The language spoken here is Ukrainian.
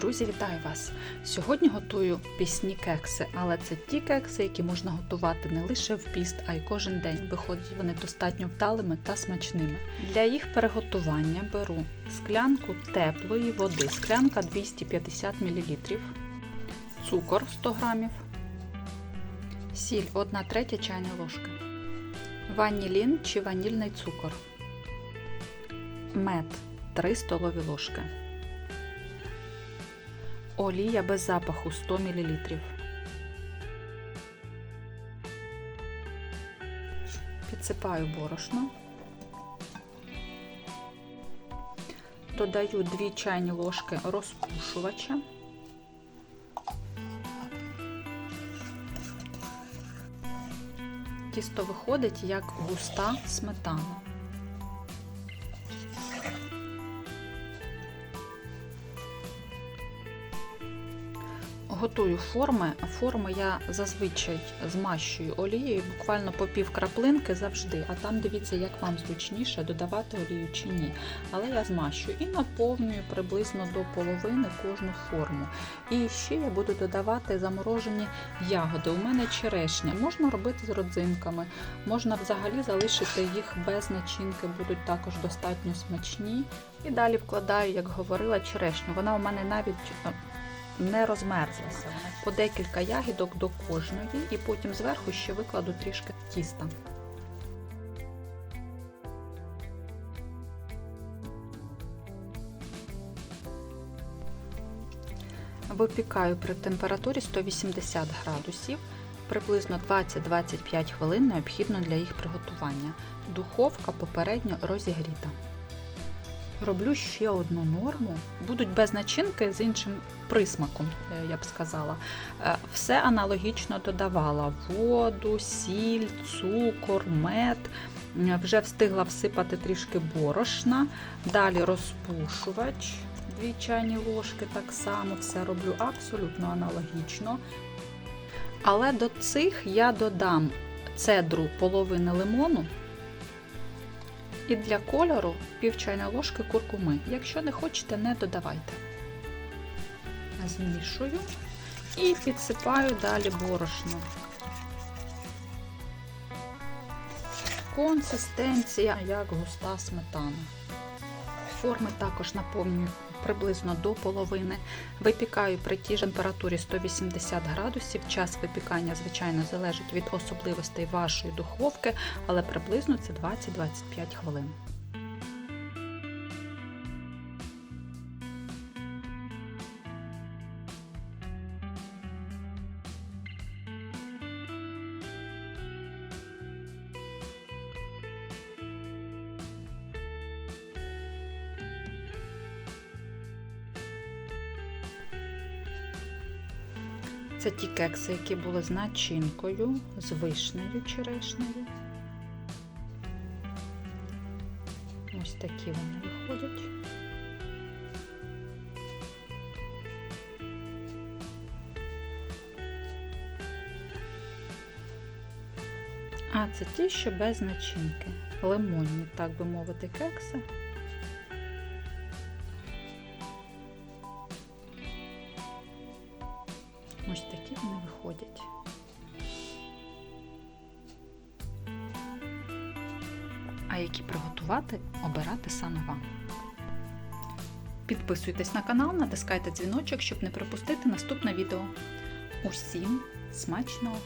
Друзі, вітаю вас! Сьогодні готую пісні кекси, але це ті кекси, які можна готувати не лише в піст, а й кожен день. Виходять вони достатньо вдалими та смачними. Для їх приготування беру склянку теплої води, склянка 250 мл, цукор 100 г, сіль 1 третя чайна ложка, ванілін чи ванільний цукор, мед 3 столові ложки. Олія без запаху 100 мл. Підсипаю борошно. Додаю 2 чайні ложки розпушувача. Тісто виходить як густа сметана. Готую форми. Форми я зазвичай змащую олією, буквально по пів краплинки завжди. А там дивіться, як вам зручніше додавати олію чи ні. Але я змащую і наповнюю приблизно до половини кожну форму. І ще я буду додавати заморожені ягоди. У мене черешня. Можна робити з родзинками, можна взагалі залишити їх без начинки, будуть також достатньо смачні. І далі вкладаю, як говорила, черешню. Вона у мене навіть не розмерзлася. По декілька ягідок до кожної, і потім зверху ще викладу трішки тіста. Випікаю при температурі 180 градусів. Приблизно 20-25 хвилин необхідно для їх приготування. Духовка попередньо розігріта. Роблю ще одну норму. Будуть без начинки з іншим присмаком, я б сказала. Все аналогічно додавала: воду, сіль, цукор, мед. Вже встигла всипати трішки борошна, далі розпушувач, дві чайні ложки, так само все роблю абсолютно аналогічно. Але до цих я додам цедру половини лимону. І для кольору пів чайної ложки куркуми. Якщо не хочете, не додавайте. Змішую і підсипаю далі борошно. Консистенція як густа сметана. Форми також наповнюю приблизно до половини. Випікаю при тій температурі 180 градусів. Час випікання, звичайно, залежить від особливостей вашої духовки, але приблизно це 20-25 хвилин. Це ті кекси, які були з начинкою, з вишнею черешнею. Ось такі вони виходять. А це ті, що без начинки. Лимонні, так би мовити, кекси. Ось такі вони виходять. А які приготувати, обирати саме вам. Підписуйтесь на канал, натискайте дзвіночок, щоб не пропустити наступне відео. Усім смачного!